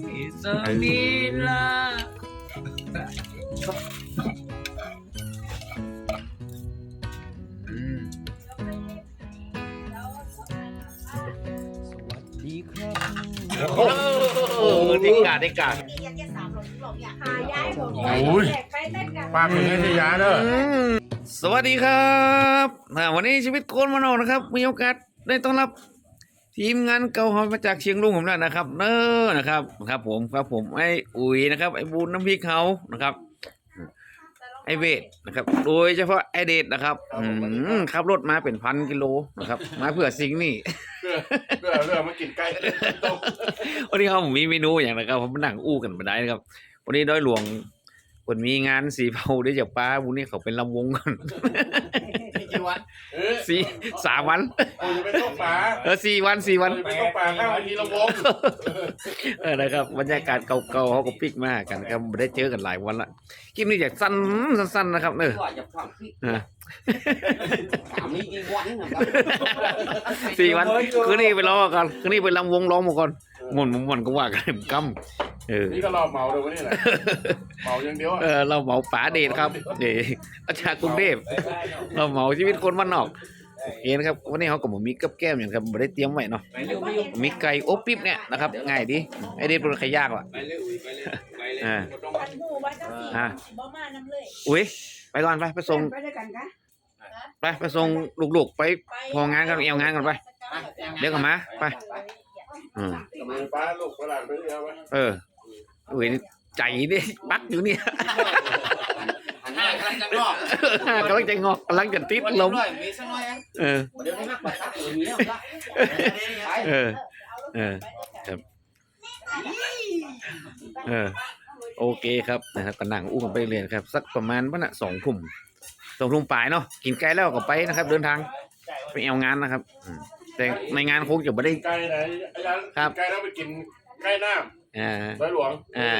Isabella อืมดีครับโอ้โหได้กาดได้กาดโอ้ยปากเป็นนิยาเด้อสวัสดีครับอ่าวันนี้ชีวิตโคนมานนะครับ มีโอกาสได้ต้อนรับ ทีมงานเก่าเขามาจากเชียงรุ้งผมแล้วนะครับ เนอนะครับครับ ผมครับผมไอ้อุ๋ยนะครับ ไอ้บูนน้ำพริกเขานะครับ ไอ้เวทนะครับ โดยเฉพาะไอเดดนะครับอืมขับรถมาเป็นพันกิโลนะครับ มาเพื่อสิ่งนี้เพื่อเพื่อเพื่อมากินไก่ต้มวันนี้เขาผมมีเมนูอย่างนะครับผมมานั่งอู้กันมาได้นะครับ วันนี้ด้อยหลวงคนมีงานสีเผาได้จากป้าวันนี้เขาเป็นลำวงกัน กี่วันเออสี่สามวัน กูจะไปต้มปลาเออสี่วันสี่วัน ไปต้มปลาข้าวทีละวงเออนะครับบรรยากาศเก่าๆเขาก็ปิกมากกันครับไม่ได้เจอกันหลายวันละคลิปนี้อยากสั้นสั้นๆนะครับเนอะว่าจะฟังพี่อะ ถามนี้กี่วันนะครับสี่วันคืนนี้ไปรอกันคืนนี้ไปลำวงร้องมาก่อนห มุนหมุนก็ว่ากันกำเออนี่ก็รอบเมาเลยวะนี่แหละเมาอย่างเดียวอะเออเราเหมาป๋าเดชครับเดชอาจารย์กรุงเทพเราเหมาชีวิตคนบ้านนอกโอเคนะครับวันนี้เขาก็บ่มีกับแก้มอย่างครับไม่ได้เตรียมไว้เนาะมีไก่อบปิ๊บเนี่ยนะครับง่ายดีไอเดชเป็นใครยากว่ะไปเลยไปเลยไปเลยอ่าพันหูว่าจังสีอ่าบ่มาน้ำเลยอุ้ยไปก่อนไปไปส่งไปด้วยกันกะไปไปส่งลูกๆไปพองานกันเอวงานกันไปเดี๋ยวกลับมาไป อืมปลาลูกปลาหลานไปเรื่อยๆวะเอออุ้ยใจนี่ปักอยู่เนี่ยหันหน้ากำลังจะงอกกำลังจะงอกกำลังจะติดลมมีสักหน่อยเออเดี๋ยวนี้นักบัตรทักอยู่นี้แล้วละไปเออเออครับเออโอเคครับนะครับก็นั่งอู้กันไปเรื่อยๆครับ สักประมาณวันน่ะสองทุ่มสองทุ่มปลายเนาะกินไก่แล้วก็ไปนะครับ เดินทางไปเอางานนะครับอืม แต่ในงานคงจะไม่ได้ ไก่ไหนอาจารย์ครับ ไก่แล้วไปกินไก่น้อ่าำร้อยหลวงอ่า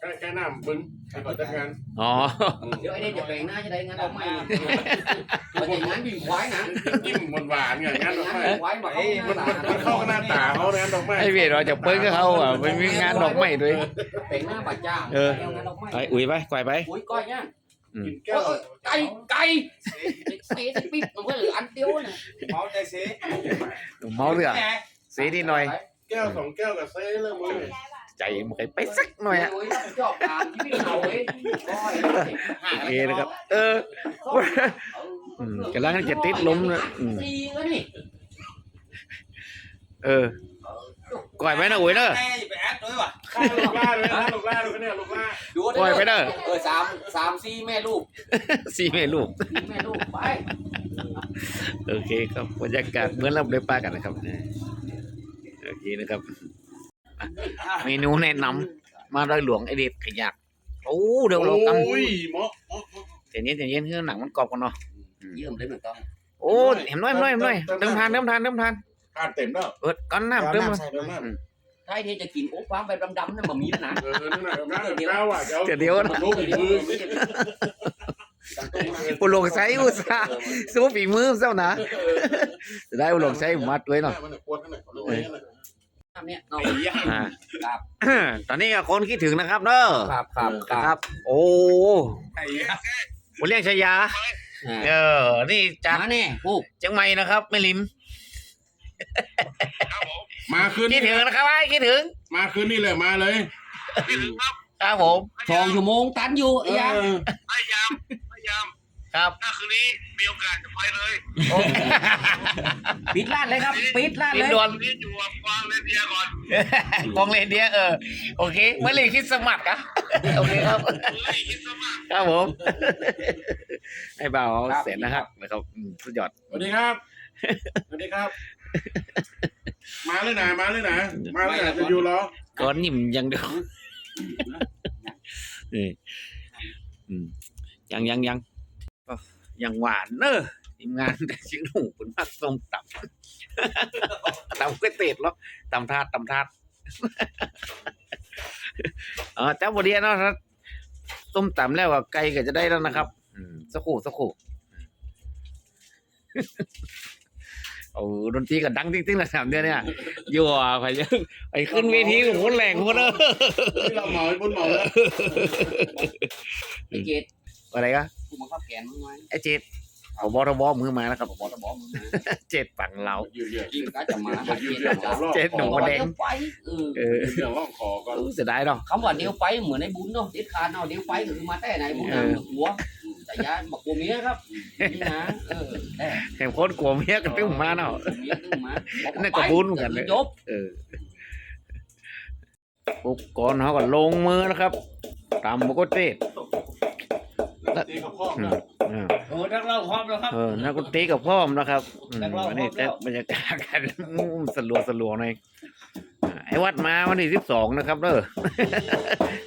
ไก่ไก่น้ำบึ้งไปก่อนจัดงานอ๋อ เดี๋ยวไอ้นี่จะแปลงหน้าจะได้งานดอกไม้มันจะงานบิ่งควายนะจิ้มหวานๆไงงานดอกไม้ควายมาเข้ามันมันมันเข้ากับหน้าตาเขาเนี่ยดอกไม้ไอเวทเราจะเปิ้ลก็เขาอะไม่มีงานดอกไม้ด้วยแปลงหน้าบัตรจ้าเออ งานดอกไม้ไออุ้ยไปไกวไปอุ้ยก้อยเนี่ยกินแก้วไก่ไก่เสียสิปิ๊บมันก็เหลืออันเดียวนะเมาใจเสีเมาเรือเสียนิดหน่อย แก้วสองแก้วกับเซ่เริ่มมือใจมันเคยไปสักหน่อยอะชอบการที่พี่เอาเว้ยก้ อยโอเคนะครับเอออืมกำลังจะติดลมนะอืมตีก็นี่เออก่อยไปนะอุ้ยเนอะแม่อย่าไปแอดด้วยว่ะข้าลูกล่าเลยนะลูกล่าลูกเนี่ยลูกล่าดูปล่อยไปเด้อเออสามสามสี่แม่ลูกสี่เมลูกสี่แม่ลูกไปโอเคครับบรรยากาศเหมือนเราได้ปลากันนะครับโอเคนะครับ เมนูแนะนำมาดอยหลวงไอเด็ดขยักโอ้เดี๋ยวเรากโอ้ยหมอำเย็นเย็นเย็นเพื่อหนังมันกรอบกันเนาะเยี่ยมเลยเหมือนกันโอ้เห็นน้อยน้อยน้อยเติมทานเติมทานเติมทาน อ่านเต็มแล้วเปิดก้อนน้ำเติมมาเต็มแล้วถ้าที่จะกินโอ๊คว้างไปดำๆนั่นมันมีนะเออนั่นน่ะน้ำเก้าอะเจ้าเดี๋ยวเดี๋ยวนะ ลูกอีกมืออุลงใช้อุตสาห์สู้ฝีมือเจ้านะจะได้อุลงใช้มัดไว้เนาะมันปวดนั่นแหละเนี่ยเนาะอ่าครับ ตอนนี้ก็คนคิดถึงนะครับเนอะครับครับคครับรับ โอ้ผมเรียกชายา เออ นี่จากมาแน่ผู้เชียงใหม่นะครับไม่ลิม มาคืนคิดถึงนะครับไอ้คิดถึงมาคืนนี่เลยมาเลยครับผมสองชั่วโมงตันอยู่ไอ้ยาพยายามพยายามครับถ้าคืนนี้มีโอกาสจะไปเลยปิดร้านเลยครับ ปิดร้านลิเลนย ดวนคืนนี้อยู่กับกวางเลนเดียก่อนกองเลนเดียเออโอเคไม่เลยคิดสมัครอะโอเคครับ เฮ้ยคิดซะมาก ครับผม ให้เบาเสร็จนะครับนะครับอืมสุดยอด สวัสดีครับสวัสดีครับ มาเลยนะมาเลยนะมาเลยนะจะอยู่รอก้อนนิ่มยังเดียวนี่อืมยังยังยังก็ยังหวานเนอะทีมงานแต่ชิงหนูเป็นมักส้มตับตำก๋วยเตี๋ยวแล้วตำทาดตำทาดเออแต่วันนี้เนาะครับต้มตำแล้วอะไก่ก็จะได้แล้วนะครับอืมสักครู่สักครู่ โอ้ดนตรีก็ดังติ๊งๆระดับเนี้ยเนี่ยอยู่อะไปเยอะไปขึ้นเวทีโอ้โหแหลงหมดเลยนี่เราเหมาบนเหมาแล้วไอ้เจ็ดอะไรก็กูมาเข้าแขนมึงไว้ไอ้เจ็ดเอาบอทบอมือมาแล้วครับบอกตะบอกมึงนะเจ็ดฝั่งเรายืดเยื้อยิ่งก็จะมายืดเยื้อสองรอบเจ็ดหนูบอกว่าเดี๋ยวไปเออเออยืดเยื้อร่องคอก่อนเสียดายเนาะคำว่าเดี๋ยวไปเหมือนในบุญเนาะเด็ดขาดเนาะเดี๋ยวไปก็คือมาแต่ไหนบุญเออนะหัว แต่ยาบอกกูเมียครับนี่นะเออแต่เห็นคนกลัวเมียกันตึ้งมาเนาะเมียตึ้งมานั่นก็บุญเหมือนกันเลยจบเออปุ๊บก่อนเขาก็ลงมือนะครับตามปกติตีกับพ่ออืนะมอ่าโอ้นักเล่าพร้อมแล้วครับ เออนักดนตรีกับพ่อมนะครับอืมนักร้องวันนี้พร้อมแล้วบรรยากาศกันอืมสลัวสลัวหน่อยอ่าไอ้วัดมาวันที่สิบสองนะครับเด้อ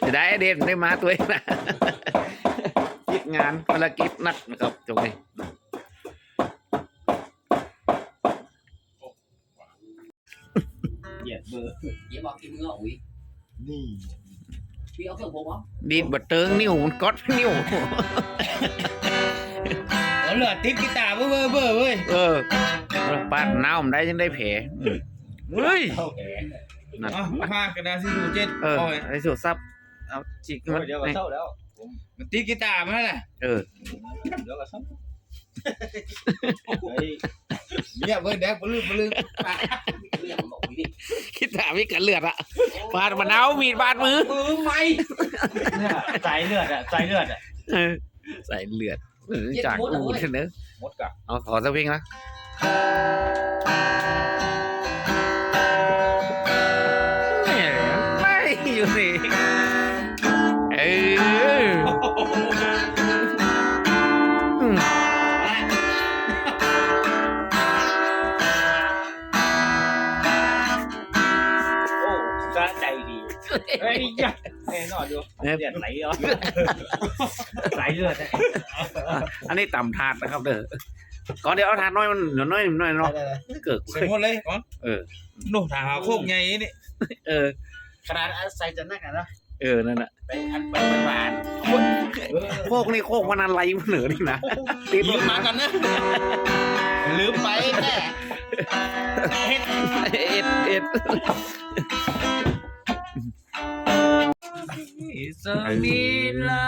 จะได้ไอเด่นได้มาตัวเองนะ คิดงานภารกิจหนักนะครับตรงนี้เหยียดเบอร์เดี๋ยวบอกกินมืออุ้ยนี่พี่เอาเครื่องผมเหรอดีดบัดเติงนิ้วมันก๊อดนิ้วโอ้เหลือติดกีตาร์เบอร์เบอร์เบอร์เว้ยเออปาดน้ำได้จังได้แผลอืมเฮ้ยนั่นอ๋อมากกันนะสี่ศูนย์เจ็ดเออโอ้ยไอ้สุดซับเอาจิกมันเดี๋ยวก็นี่เศร้าแล้ว มันติดกีตาร์มาแหละเออเดี๋ยวก็เศร้าเฮ้ยเนี่ยเบอร์แดกปลื้มปลื้มเรื่องบอกอุ้ยนี่คิดถามมีกันเลือดอะปาดมะนาวมีดบาดมือมือไหมเนี่ยสายเลือดอะสายเลือดอะเออใส่เลือดเออจากอูดเนอะหมดกับเอาขอสักเพลงนะ เฮ้ยยัดแน่นอนอยู่เนี่ยเลือดไหลเหรอสายเลือดอะอันนี้ต่ำถาดนะครับเด้อก่อนเดี๋ยวเอาถาดน้อยมันเดี๋ยวน้อยน้อยเนาะเกิดเสร็จหมดเลยอ๋อเออหนูถามหาโคกไงนี่เออขนาดใส่จะนักอะนะเออ นั่นแหละเป็นอันเป็นหวานโคกนี่โคกมันอะไรมันเหนือนี่นะติดลืมมากันนะลืมไปแน่เฮ็ดเอ็ดเอ็ด สมิลา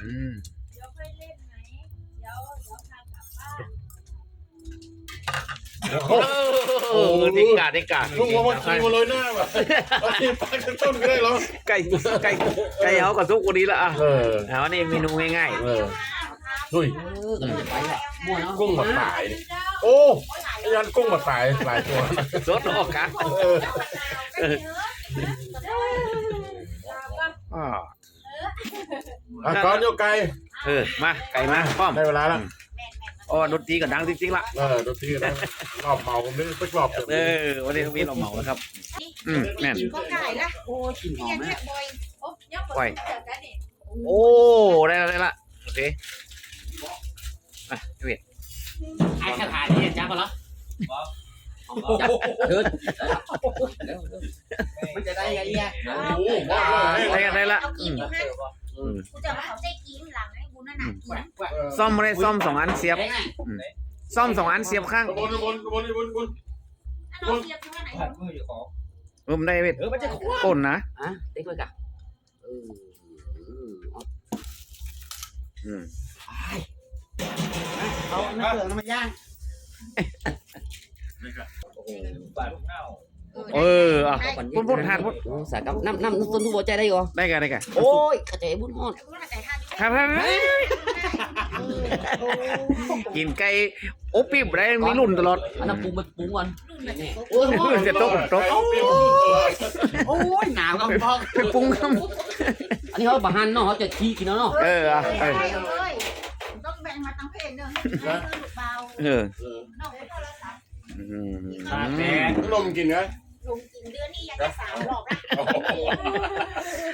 อืมเดี๋ยวค่อยเล่นไหมเดี๋ยวเดี๋ยวพากลับบ้าน โอ้ดิกาดิกาลุงว่ามันขี่มาเลยหน้าแบบเอาขี่ปากต้นก็ได้หรอไก่ไก่ไก่เอากับทุกคนนี้ละอะเออเอาอันนี้เมนูง่ายเออดุย เออก็จะไปแหละมั่วเนาะกุ้งมาตายโอ้ ยันกุ้งมาตายหลายตัวๆสดออกกันเอออ๋ออะก่อนโยกไก่เออมาไก่มาพร้อมได้เวลาแล้วอ๋อดนตรีก็ดังจริงๆละเออดูทีนะรอบเมาผมไม่ได้สักรอบเต็มเออวันนี้มีเราเหมาแล้วครับ อืมแน่นก็ไก่ละโอ้ยกลินหอเรียมนนะเนี่ยบอยโอ้ยักษ์ปล่อยเดี๋ยวกันนี่โอ้ได้ละได้ละโอเคอะเวทไอ้สถานที่จ้าปะเหรอ จับเดินมันจะได้ยังไงเนี่ยโอ้โหว่าเลยได้ละได้ละเอาอืกินมอยู่ฮะอืมกูจะมาเขาใจกินหลังให้กูนั่นน่ะกินซ่อมไม่ได้ซ่อมสองอันเสียบซ่อมสองอันเสียบข้างบนบนบนบนบนบนอันเราเสียบที่ว่าไหนผัดมืออยู่ของเออมันได้เวทเออมันจะคว้าก้นนะอะเด็กเลยกะเอออืมเอาน้ำเปลือกน้ำมันย่าง โอ้โหบาดเน่าเอออะ พุ่นพุ่นทานพุ่นใส่กับน้ำน้ำต้นทุบใจได้ก่อได้กันได้กันโอ้ยกระเจี๊ยบบุญฮอดกูน่ะแต่ท่านทานทานกินไก่โอบปีบได้มีรุ่นตลอดอันนั้นปรุงไปปรุงก่อนรุ่นแบบนี่นี้โอ้ยจะตกตกเอาเปรี้ยวโอ้ยหนาวกับพ่อไปปรุงครับอันนี้เขาบะฮันเนาะเขาจะขี้กินเนาะเอออะเอเอ้อยเอ้ยต้องแบ่งมาตั้งเพศเนอะให้ลูก เบาเออน้องไม่โทรศัพท์อืมขาดแดงนมกินไงลงกินเดือนนี้ยังจะสามรอบละ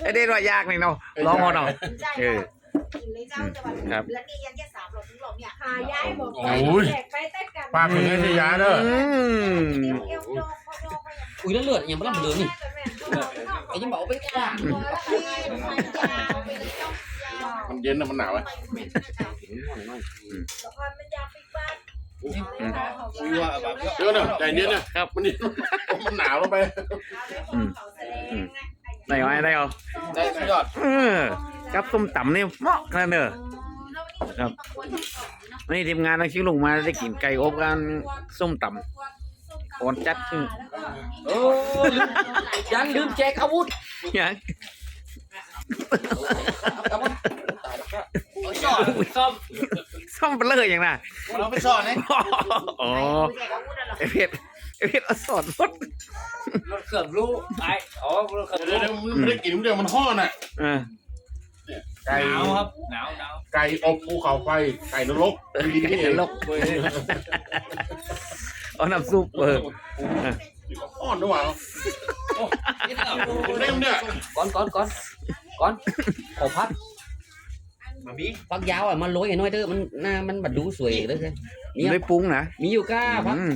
ไอ้เด็ดว่ายากนี่เนาะลองเอาหน่อยใช่กินเลยเจ้าจะแบบเดือนนี้ยังจะสามรอบถึงรอบเนี่ยหายายบอกแจกไปเต้นกันปากเป็นไงที่ยาเด้ออืมเอวโดโคโดไปอย่างอุ้ยแล้วเลือดยังไม่รับเลือดนี่ไอ้ยังบอกไปกว้างตัวละไปยาวไปเลยต้องยาวมันเย็นนะมันหนาวไหมแล้วก็มันยาปิดบ้าน ว่าแบบเดี๋ยวนะใจเย็นนะครับมันเย็นมันหนาวลงไปได้ไหมได้เอาได้สุดยอดเออกับส้มตำนี่เหมาะกันเนอะนี่ทีมงานนักชิงลุงมาได้กินไก่อบกันส้มตำโอนจัดขึ้นโอ้ยันลืมแจกอาวุธอย่างชอบชอ บส้มเปลือยอย่างน่ะเราไปสอนนะอ๋อไอเพชรไอเพชรเอาสอดรถรถเกือบรู้ไอ้อ๋อรถเกือบเดี๋ยวรู้เดี๋ยวมึงไม่ได้กินเดี๋ยวมันห่อน่ะเออไก่หนาวครับหนาวหนาวไก่อบภูเขาไฟไก่นรกดีนี่เองลกเอาน้ำซุปเอออ่อนด้วยวะเล่มเนี่ยก่อนก่อนก่อนก่อนขอพัก มามีพักยาวอะมันโรยให้น้อยเด้อมันหน้ามันบัดดูสวยเลยเนี่ยได้ปรุงนะมีอยู่ก้าพักอืม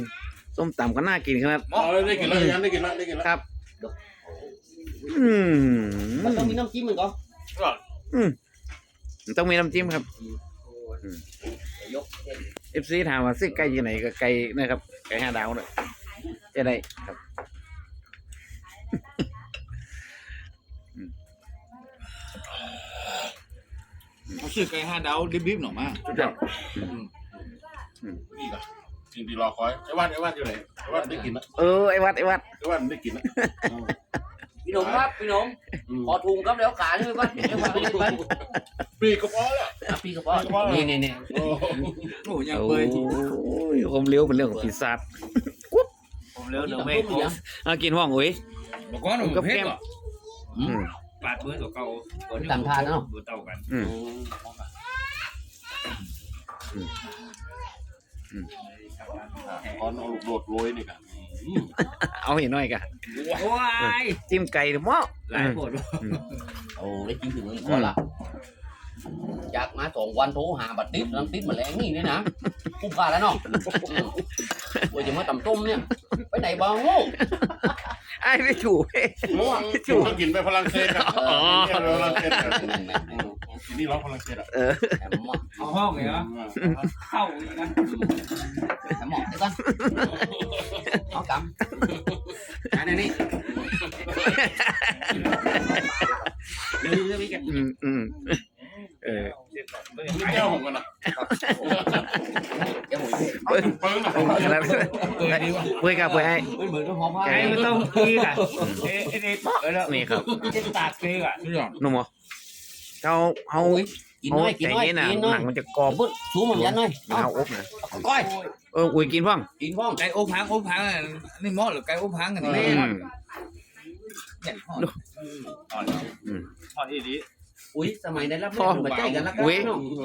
ส้มตำก็น่ากินขนาดเอาเลยได้กินแล้วยังได้กินแล้วได้กินแล้วครับอืมมันต้องมีน้ำจิ้มมันก่อนต้องมีน้ำจิ้มครับยกเอฟซีถามว่าซื้อไก่ที่ไหนก็ไก่นะครับไก่ห้าดาวเนี่ยจะได้ครับ เขาชื่อไก่ห้าดาวดิบๆหน่อยมาสุดยอดนี่ก่อนสิ่งที่รอคอยไอ้วันไอ้วันอยู่ไหนไอ้วันได้กินแล้วเออไอ้วัดไอ้วัดไอ้วันได้กินแล้วพี่หนุ่มครับพี่หนุ่มขอถุงครับเดี๋ยวขาด้วยป่ะเดี๋ยวขาไปเลยป่ะปีกก็พอแล้วปีกระป๋อนี่นี่นี่โอ้โอ้ยังโอ้เปยยผมเลี้ยวเป็นเรื่องของปีศาจผมเร็วเดี๋ยวไม่เอากินห้องอุ้ยบอกว่าหนุ่มเพชรอืม ปาดเบอร์ตัวเก่าต่างทานเนาะเบอร์เต่ากันอืม ตอนเอาลูกโดดโรยนี่กันเอาเห็นหน่อยกะโอ้ยจิ้มไก่เดี๋ยวหม้อหลายปวดโอ้ได้กินถึงก่อนละ อยากมาสองวันโทรหาบัตรติดน้ำติดมาแรงนี่เนี่ยนะคุ้มค่าแล้วเนาะว่าจะมาตำต้มเนี่ย ไปไหนบ้างโง่ไอ้ไม่ถูกเว้ยมั่วจูก็กินไปฝรั่งเศสครับอ๋อ กินไปฝรั่งเศสครับกินนี่ร้องฝรั่งเศสอะเออเอาห้องเลยเหรอเข้าอีกนะหมอเดี๋ยวก่อนเอากำอันนี้นี่เรื่องนี้กันอืมอืมเออนี่ แก้วผมกันนะเดี๋ยวผมเปิ้งเปิ้งนะแล้วเพื่อกับเพื่อให้เหมือนกับหอมผ้าไอ้มันต้องตีอะเอ๊ะเอ๊ะเออแล้วนี่ครับเจ็ดตากตีอะนุ่มเหรอเขาเขากินเขาน้อยกินใจน้อยเย็นนะกินน้หอยนังมันจะกรอบปุ๊บสูงเหมือนกันหน่อยมันเอาอบนะก้อยเอออุ้ยกินพ่องกินพ้องไก่โอ้พังโอ้พังนี่มอหรือไก่โอ้พังกันอืนี่มอย่างห่อนห่อนอืมห่อนอีดี อุ้ยสมัยได้รับพ่อเปิดใจกันแล้วอุ้ย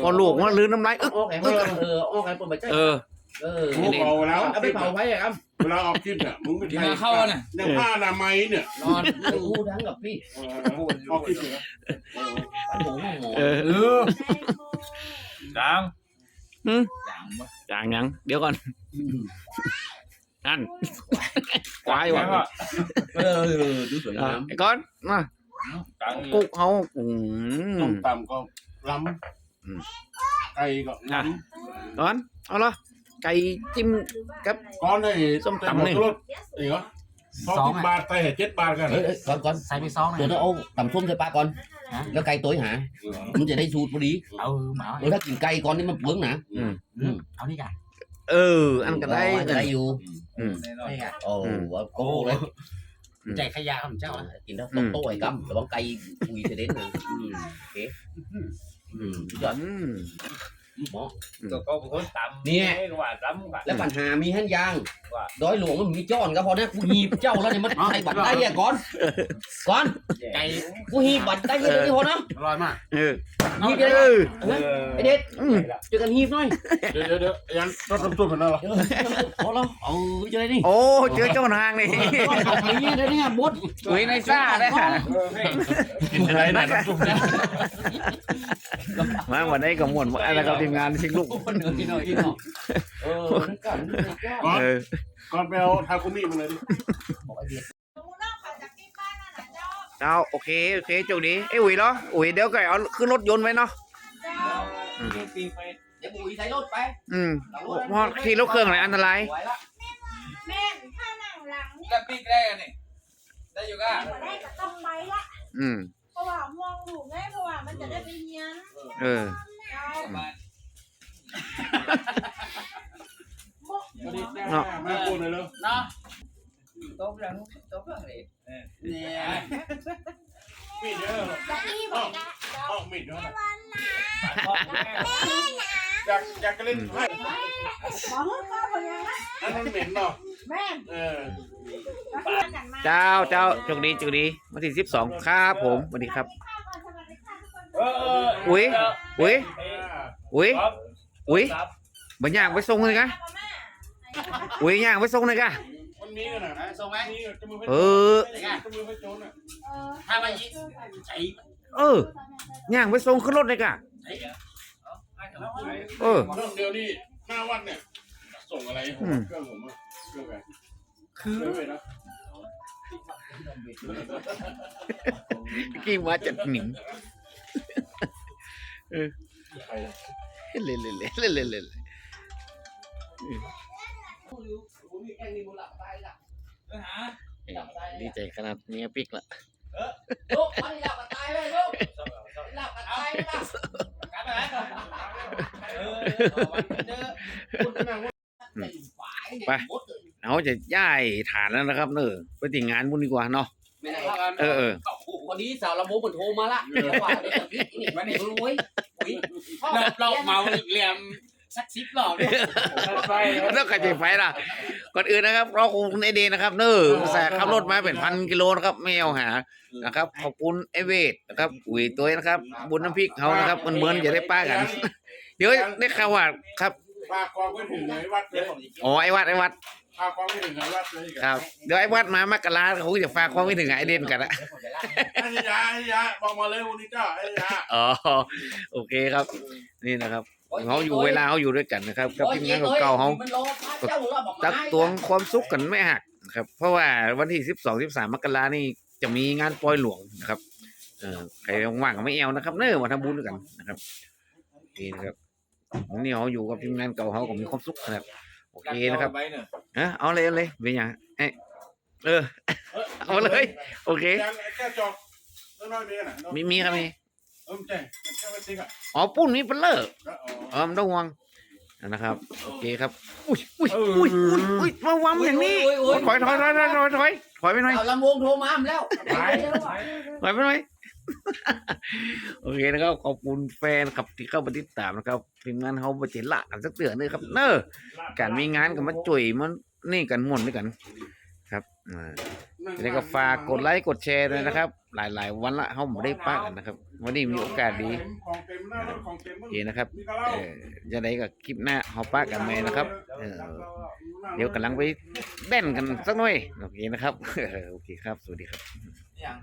พอลูกมันลื้นน้ำลายอึ๊กออกแข่เออออกแข่เปิดใจเออ เออลูกเอาแล้วเอาไปเผาไว้ครับเวลาออกกินเนี่ยมึงไม่กินใช่มาเข้าน่ะเนี่ยผ้าอนามัยเนี่ยนอนพูดทั้งกับพี่ออกกินเนี่ยโอ้โหเออเออดังหืมดังวะจางยังเดี๋ยวก่อนนั่นควายว่ะเออดูสวยอะงามไอ้ก้อนมา ดังกุ๊กเขาอืต้มม ตำก็ล้อืมำไก่ก็ล้ก้อนเอาละไก่จิ้มำก้อนไอ้ส้มตำนี่ รสอีกเหรอสองบาทไก่เจ็ดบาทกันเฮ้ยก่อนก่อนใส่ไปซองหน่เดี๋อยยวเราเอาตำส้มใส่ปลาก่อน แล้วไก่ตัวหา มันจะได้สูตรพอดีเอาหมาเออถ้ากินไก่ก่อนนี่มันเปลืองนะเอานี่กันเออ อันก็ได้จะได้อยู่อืมนี่กันโอ้ว่าโก้เลย ใจขยะของเจ้านะกินแล้วต้องโต้ไอ้กำระวังไก่คุยเสด็จเลยโอเคอืมยอดอืม หมอ ตัวก็เป็นคนต่ำเนี่ยกว่าต่ำกว่า แล้วปัญหามีหันยางว่า ดอยหลวงมันมีจ้อนก็พอนะกูหีบเจ้าแล้วเนี่ยมันใส่บัตรได้อะก่อนก่อนไก่กูหีบบัตรได้ยังไงพอนะอร่อยมากเออหีบเอเลยอไอเด็ดอืมเจอกันหีบหน่อยเดี๋ยวเดี๋ยวเดี๋ยวยันรสน้ำซุปเป็นอะไรเดี๋ยวพอแล้วเอาเจอได้นี่โอ้เจอเจ้านางนี่ก้อนของนี้ได้เนี่ยบดอุ้ยในซ่าได้ค่ะกินอะไรนะน้ำซุปเนี่ย มาวันนี้ก็ม่วนว่าอะไรกับทีมงานชิงลูกคนหนึ่งกินหน่อยกินหน่อยเออนึกก่อนนึกก่อนก่อนเออก่อนไปเอาทาคุมิมาเลยดิเอาจะปิดบ้าโอเคโอเคโจดีเอ้ยอุ๋ยเหรออุ๋ยเดี๋ยวก็เอาขึ้นรถยนต์ไว้เนาะเดี๋ยวบุยใส่รถไปอืมพราะขี่รถเครื่องอะไรอันตรายไหวละแม่ถ้านั่งหลังนี่แล้วปีกแรกนี่ได้อยู่ก็บ่ได้ก็ต้องไปละอืมเพราะว่ามองถูกไงเพราะว่ามันจะได้ไปเรียนเออ เอามาเนาะ มาพูดเลยเลยเนาะตบแล้วตบแล้วเลยเนี่ยมีดเยอะจะอี้บอกนะออกมีดเยอะอยากอยากจะเล่นไพ่บอกให้ป้าคนยังนะอันนั้นเหม็นเนาะแม่นเออแล้วคุยกันมาเจ้าเจ้าโชคดีโชคดีวันที่สิบสองครับผมสวัสดีครับเออเอออุ๊ยอุ้ยอ่าอุ้ยครับ อุ้ยครับบัญญัติไปส่งเลยกะอุ้ยย่างไปส่งเลยกะมันมีกันนะส่งไหมมีกเออถ้ามายิใจเออย่างไปส่งขึ้นรถเลยกะเออห้เขาไปเออเรื่องเดียวนี่หน้าวัดเนี่ยส่งอะไรผมอืมเครื่องผมอะเครื่องอะไรคือเครื่องอะไรนะกี่มาจัดหนิงเออ เลยเล่นเล่นเล่นเล่นเล่นเล่ดีใจขนาดนี้ปิกละลูกมันหลับตายเลยลูกหลับตายละกลับไปไหนเออเอาเอาจะย้ายฐานแล้วนะครับเนอะไปติดงานบุญดีกว่าเนาะ ไม่ได้ครับเออเออวันนี้สาวลำโพงมันโทรมาละจังหวะเด็กนี่นี่มันรวยอุ้ยเราเราเมาเหลี่ยมสักสิบรอบเนี่ยไปแล้วใครจะไปล่ะ ก่อนอื่นนะครับเราคงคุณไอเดนนะครับ เนอะอุตสาห์ขับรถมาเป็นพันกิโลนะครับไม่เอาหานะครับ ขอบคุณไอเวทนะครับอุ๋ยตัวนะครับ บุญน้ำพริกเขานะครับมันเหมือนจะได้ป้ากัน เดี๋ยวได้ข่าวว่าครับพาความไปถึงไหนวัดเลยอ๋อไอวัดไอวัด พาความไปถึงไหนวัดเลยครับเดี๋ยวไอวัดมามากราเขาจะฝากความไม่ถึงไอเดนกันละไอ้ยาไอ้ยาบอกมาเลยวันนี้เจ้าไอ้ยาอ๋อโอเคครับ นี่นะครับเขาอยู่เวลาเขาอยู่ด้วยกันนะครับกับทีมงานเก่าๆเขาตักตวงความสุขกันไม่หักนะครับ เพราะว่าวันที่สิบสองสิบสามมกรานี่จะมีงานปล่อยหลวงนะครับเออใครว่างๆก็ไม่เอวนะครับ เน้อมาทำบุญด้วยกันนะครับนี่นะครับวันนี้เขาอยู่กับทีมงานเก่าเขาก็มีความสุขนะครับโอเคนะครับเออเอาเลยเอาเลยเป็นยังเอยเออ เอาเลย โอเคแค่จอกน้อยๆเมียน่ะมีมีครับมีเออใช่แค่ไม่ติ๊กอะอ๋อปุ้นนี่เป็นเลิกอ๋อเออไม่ต้องห่วงนะครับ โอเคครับอุ้ยอุ้ยอุ้ยอุ้ยอุ้ยมาวางอย่างนี้ถอยถอยถอยถอยถอยถอยถอยไปหน่อยสาวลำโพงโทรมาแล้วไหวไปหน่อย โอเคนะครับขอบคุณแฟนครับที่เข้ามาติดตามนะครับทีมงานเขาบาเจละกันสักเตือนเลยครับ เนอการมีงานกับมาจุยมันนี่กันม่วนด้วยกัน ครับอ่าทีนี้ก็ฝากกดไลค์กดแชร์ด้วยนะครับ หลายๆ วันละเขาไม่ได้ป้ากันนะครับ วันนี้มีโอกาสดีเต็มหน้ารถของเต็มโอเคนะครับเออจะได้กับคลิปหน้าเขาป้ากันไหมนะครับเออเดี๋ยวกำลังไปแบ่นกันสักหน่อยโอเคนะครับโอเคครับ สวัสดีครับอย่าง